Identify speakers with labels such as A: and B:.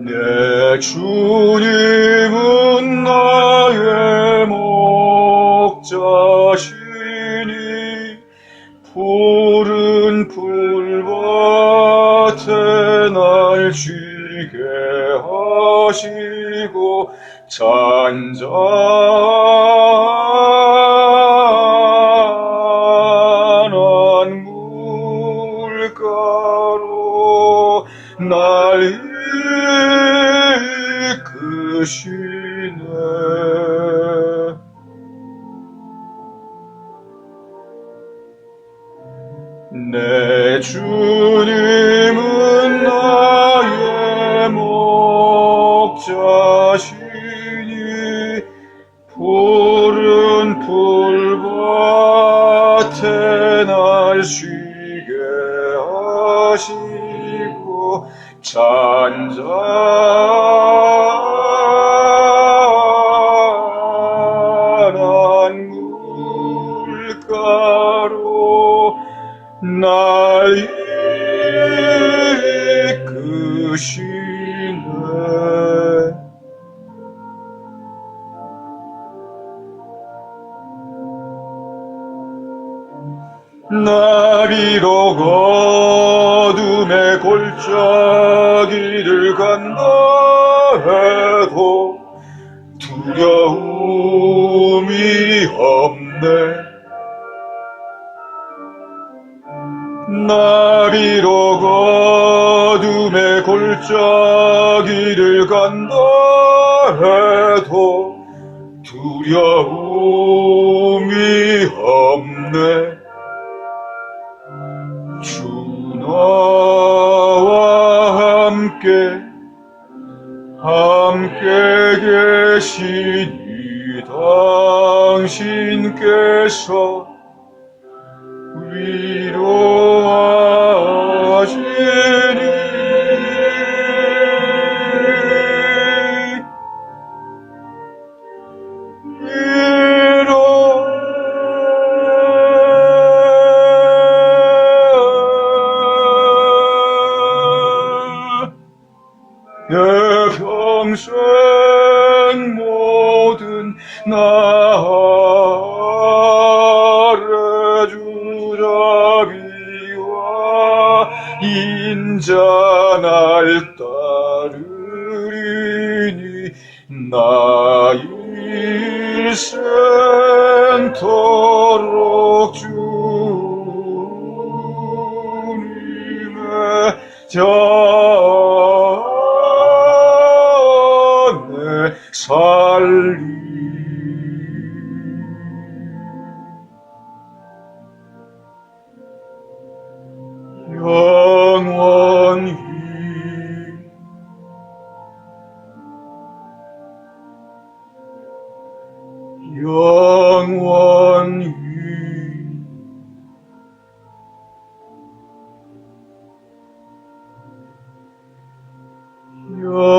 A: 내 주님은 나의 목자시니 푸른 풀밭에 날 쉬게 하시고 잔잔한 물가로 날 이끄시네. 내 주님은 나의 목자시니 푸른 풀밭에 날 쉬게 하시고 잔잔 나비로 거둠의 골짜기를 간다 해도 두려움이 없네. 거둠의 골짜기를 간다 해도 두려움이 없네. 주 나와 함께 함께 계시니 당신께서 위로하시 인자 날따 일생토록 주님의 자 永温于永。